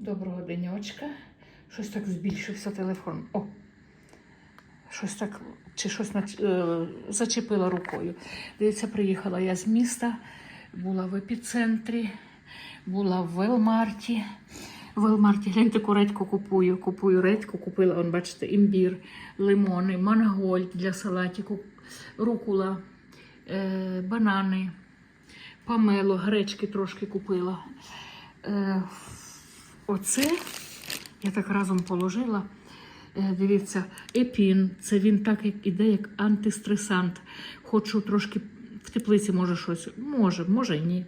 Доброго денечка. Щось так збільшився телефон. О! Щось так, чи щось е, зачепила рукою. Дивіться, приїхала я з міста, була в епіцентрі, була в Велмарті. В Велмарті гляньте, таку редьку купую. Купую редьку, купила, он, бачите, імбір, лимони, мангольд для салатику, рукула, е, банани, помело, гречки трошки купила. Е, оце я так разом положила. Е, Дивіться, епін, це він так як іде, як антистресант. Хочу трошки в теплиці, може щось. Може, може і ні.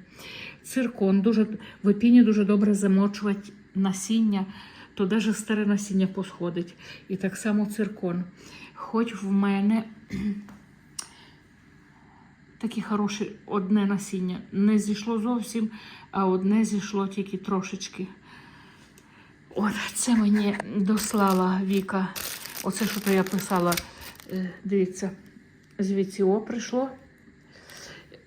Циркон дуже в епіні дуже добре замочувати насіння, то навіть старе насіння посходить. І так само циркон. Хоч в мене такі хороші одне насіння. Не зійшло зовсім, а одне зійшло тільки трошечки. От це мені дослала Віка. Оце, що то я писала. Е, Дивіться, звідси О прийшло.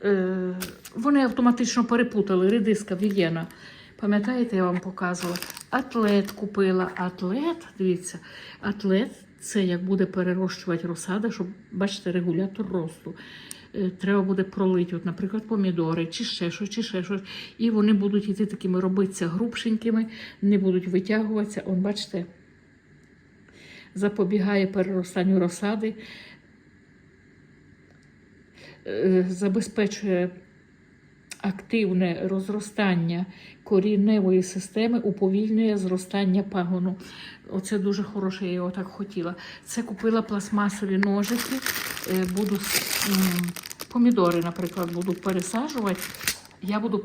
Е, Вони автоматично перепутали редиска Вієна. Пам'ятаєте, я вам показувала? Атлет купила. Атлет, дивіться, атлет це як буде перерощувати розсада, щоб бачите, регулятор росту. Е, Треба буде пролити, от, наприклад, помідори, чи ще щось, чи ще щось. І вони будуть йти такими робитися грубшенькими, не будуть витягуватися. Он, бачите, запобігає переростанню розсади, е, забезпечує активне розростання корінневої системи, уповільнює зростання пагону. Оце дуже хороше, я його так хотіла. Це купила пластмасові ножики. Е, Буду помідори, наприклад, буду пересаджувати. Я буду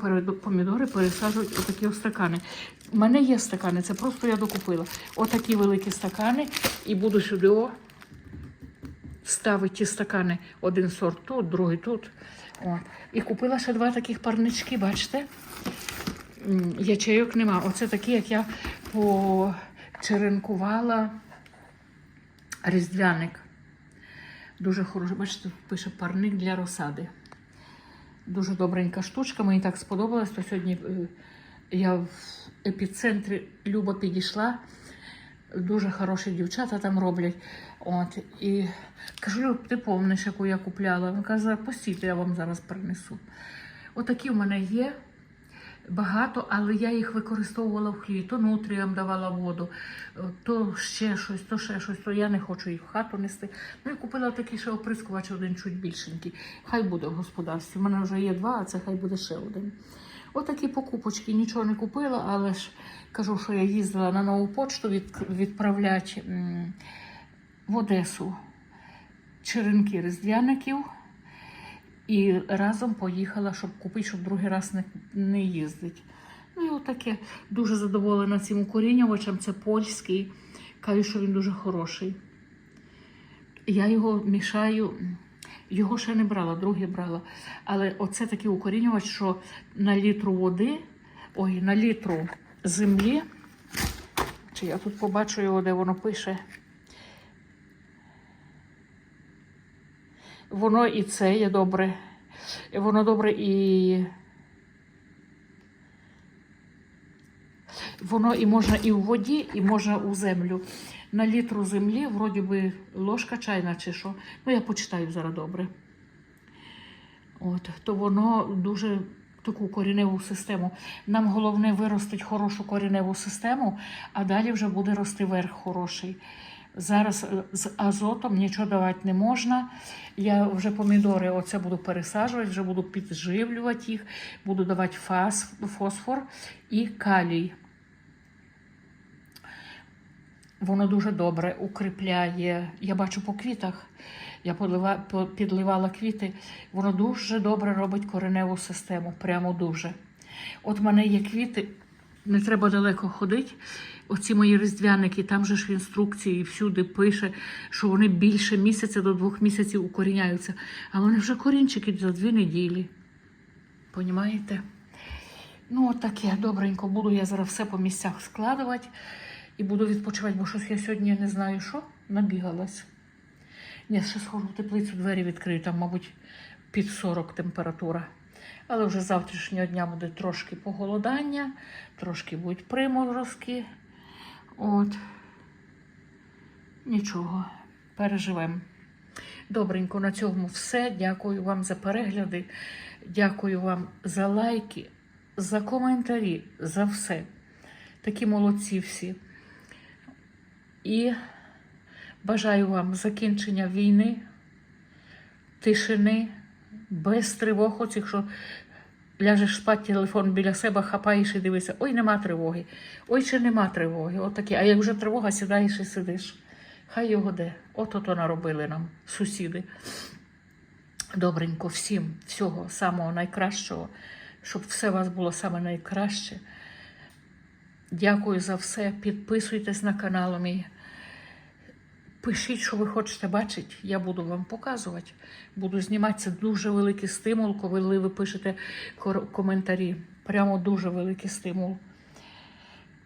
помідори пересаджувати у такі ось стакани. У мене є стакани, це просто я докупила. Отакі великі стакани, і буду сюди о, ставити ті стакани. Один сорт тут, другий тут. От. І купила ще два таких парнички, бачите? Ячейок нема. Оце такі, як я почеренкувала різдвяник. Дуже хороший. Бачите, тут пише парник для розсади. Дуже добренька штучка. Мені так сподобалось. То сьогодні е, я в епіцентрі Люба підійшла. Дуже хороші дівчата там роблять. От, і кажу, Люб, ти помниш, яку я купляла? Вона каже, постійте, я вам зараз принесу. Отакі в мене є. Багато, але я їх використовувала в хлі. То нутріям давала воду, то ще щось, то ще щось, то я не хочу їх в хату нести. Ну і купила такий ще оприскувач один чуть більшенький. Хай буде в господарстві. У мене вже є два, а це хай буде ще один. Отакі покупочки нічого не купила, але ж кажу, що я їздила на нову почту від, відправляти в Одесу черенки різдвяників. І разом поїхала, щоб купити, щоб другий раз не, не їздить. Ну і отаке. Дуже задоволена цим укорінювачем. Це польський. Кажу, що він дуже хороший. Я його мішаю, його ще не брала, другий брала. Але оце такий укорінювач, що на літру води, ой, на літру землі. Чи я тут побачу його, де воно пише. Воно і це є добре. Воно добре і. Воно і можна і в воді, і можна у землю. На літру землі, вроді би, ложка чайна чи що. Ну, я почитаю зараз добре. От, то воно дуже таку коріневу систему. Нам головне виростити хорошу коріневу систему, а далі вже буде рости верх хороший. Зараз е, з азотом нічого давати не можна. Я вже помідори оце буду пересаджувати, вже буду підживлювати їх, буду давати фас, фосфор і калій. Воно дуже добре укріпляє. Я бачу по квітах. Я підливала квіти. Воно дуже добре робить кореневу систему. Прямо дуже. От в мене є квіти, не треба далеко ходити. Оці мої різдвяники, там же ж інструкції всюди пише, що вони більше місяця до двох місяців укоріняються. А вони вже корінчики за дві неділі. Понімаєте? Ну, от таке, добренько, буду я зараз все по місцях складувати і буду відпочивати, бо щось я сьогодні не знаю що, набігалась. Ні, ще схожу в теплицю, двері відкрию, там, мабуть, під 40 температура. Але вже з завтрашнього дня буде трошки похолодання, трошки будуть приморозки. От. Нічого, переживемо. Добренько, на цьому все. Дякую вам за перегляди. Дякую вам за лайки, за коментарі, за все. Такі молодці всі. І бажаю вам закінчення війни, тишини, без тривог. Оцих, що ляжеш спати, телефон біля себе, хапаєш і дивишся, ой, нема тривоги, ой, чи нема тривоги. От такі. А як вже тривога, сідаєш і сидиш. Хай його де. От ото наробили нам сусіди. Добренько, всім всього самого найкращого, щоб все у вас було саме найкраще. Дякую за все. Підписуйтесь на канал мій. Пишіть, що ви хочете бачити, я буду вам показувати. Буду знімати. Це дуже великий стимул, коли ви пишете коментарі. Прямо дуже великий стимул.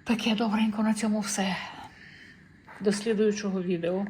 Таке добренько на цьому все. До слідуючого відео.